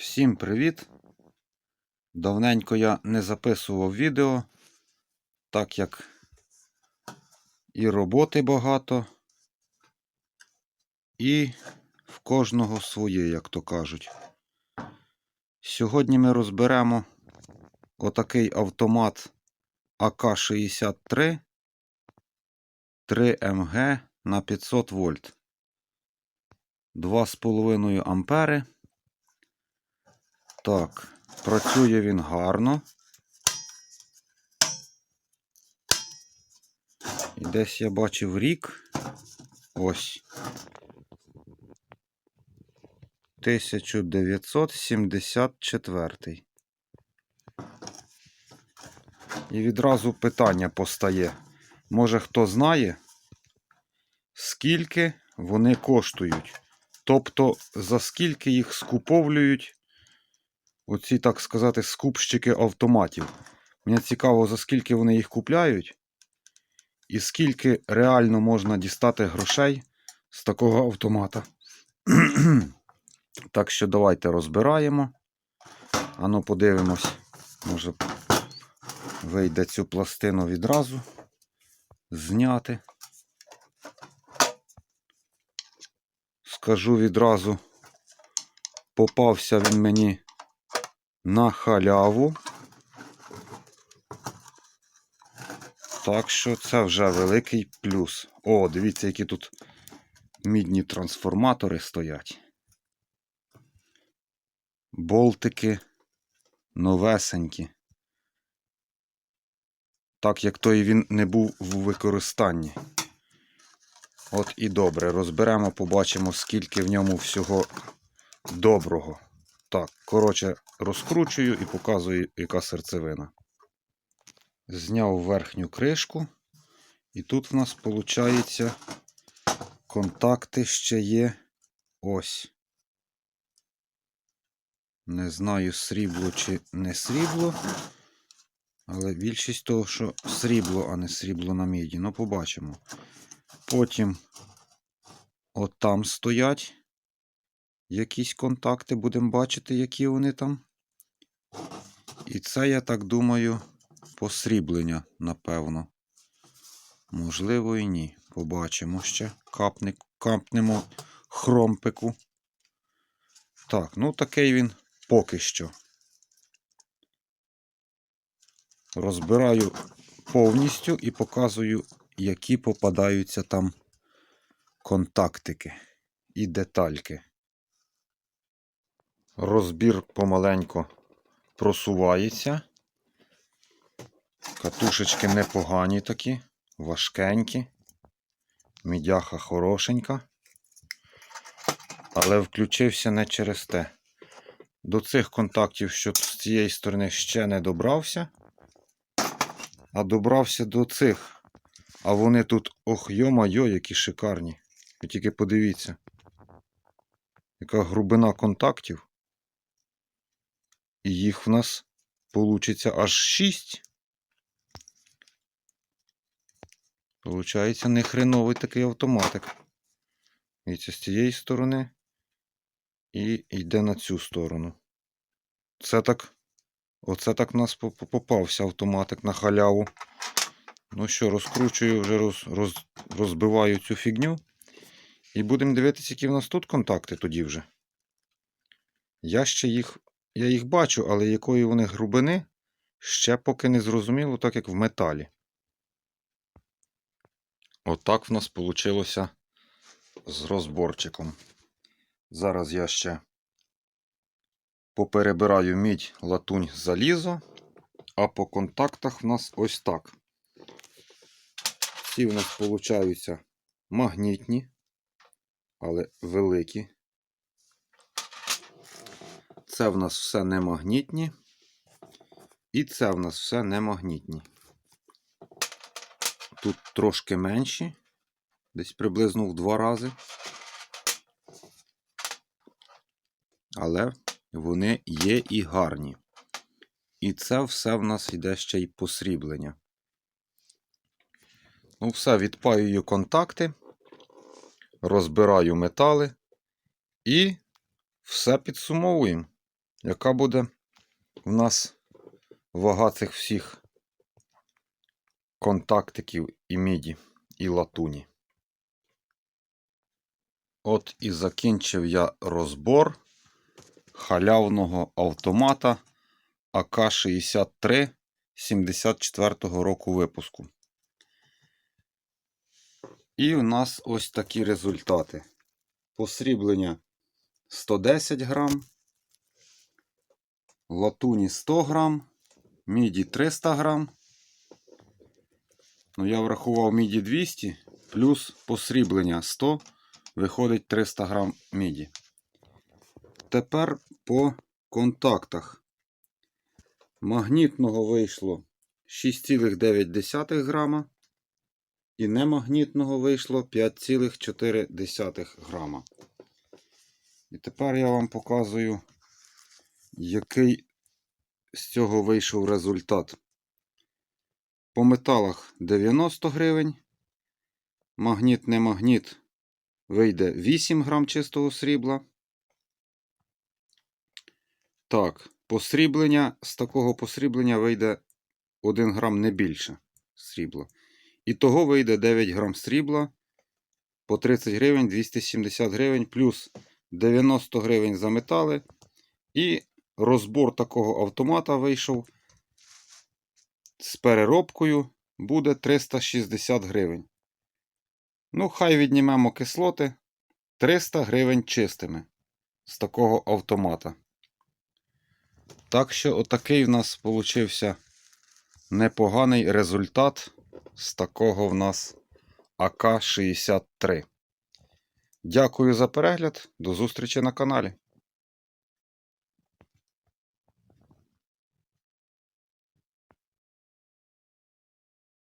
Всім привіт! Давненько я не записував відео, так як і роботи багато, і в кожного своє, як то кажуть. Сьогодні ми розберемо отакий автомат АК-63 3МГ на 500 вольт. 2,5 ампери. Так, працює він гарно. І десь я бачив рік. Ось. 1974. І відразу питання постає. Може хто знає, скільки вони коштують? Тобто, за скільки їх скуповлюють оці, так сказати, скупщики автоматів. Мені цікаво, за скільки вони їх купляють, і скільки реально можна дістати грошей з такого автомата. так що давайте розбираємо. Ану, подивимось, може вийде цю пластину відразу зняти. Скажу відразу, попався він мені на халяву. Так що це вже великий плюс. О, дивіться, які тут мідні трансформатори стоять. Болтики новесенькі. Так як той він не був в використанні. От і добре, розберемо, побачимо, скільки в ньому всього доброго. Так, коротше, розкручую і показую, яка серцевина. Зняв верхню кришку. І тут в нас, виходить, контакти ще є ось. Не знаю, срібло чи не срібло. Але більшість того, що срібло, а не срібло на міді. Ну, побачимо. Потім от там стоять якісь контакти, будемо бачити, які вони там. І це, я так думаю, посріблення, напевно. Можливо, і ні. Побачимо ще. Капни, капнемо хромпику. Так, ну такий він поки що. Розбираю повністю і показую, які попадаються там контактики і детальки. Розбір помаленько просувається. Катушечки непогані такі, важкенькі. Мідяха хорошенька. Але включився не через те. До цих контактів, що з цієї сторони ще не добрався. А добрався до цих. А вони тут, ох, йо-майо, які шикарні. Ви тільки подивіться. Яка грубина контактів. І їх в нас получиться аж 6. Получається нехреновий такий автоматик. Дивіться, з цієї сторони. І йде на цю сторону. Це так. Оце так в нас попався автоматик на халяву. Ну що, розкручую, вже роз, роз, розбиваю цю фігню. І будемо дивитися, які в нас тут контакти тоді вже. Я ще їх я їх бачу, але якої вони грубини ще поки не зрозуміло, так як в металі. Отак в нас вийшло з розборчиком. Зараз я ще поперебираю мідь, латунь, залізо, а по контактах в нас ось так. Ці в нас получаються магнітні, але великі. Це в нас все не магнітні. І це в нас все не магнітні. Тут трошки менші, десь приблизно в два рази. Але вони є і гарні. І це все в нас йде ще й посріблення. Ну, все, відпаюю контакти, розбираю метали і все підсумовуємо. Яка буде в нас вага цих всіх контактиків і міді, і латуні. От і закінчив я розбор халявного автомата АК-63 74-го року випуску. І у нас ось такі результати. Посріблення 110 грам, латуні 100 грам, міді 300 грам. Ну, я врахував міді 200, плюс посріблення 100, виходить 300 грам міді. Тепер по контактах. Магнітного вийшло 6,9 грама. І немагнітного вийшло 5,4 грама. І тепер я вам показую, який з цього вийшов результат. По металах 90 гривень. Магніт не магніт вийде 8 грам чистого срібла. Так, посріблення з такого посріблення вийде 1 грам не більше срібла. І того вийде 9 грам срібла по 30 гривень, 270 гривень, плюс 90 гривень за метали. І розбор такого автомата вийшов з переробкою буде 360 гривень. Ну, хай віднімемо кислоти 300 гривень чистими з такого автомата. Так що, отакий в нас получився непоганий результат з такого в нас АК-63. Дякую за перегляд. До зустрічі на каналі.